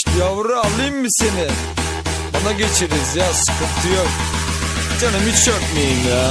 Şşt yavru alayım mı seni? Bana geçeriz ya sıkıntı yok. Canım hiç çökmeyin ya.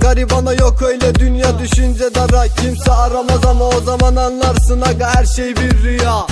garibana yok öyle dünya. Düşünce dara Kimse aramaz ama o zaman anlarsın aga her şey bir rüya.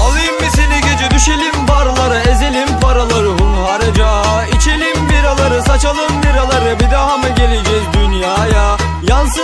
Alayım mı seni gece düşelim barlara Ezelim paraları hunharca. İçelim biraları saçalım liraları Bir daha mı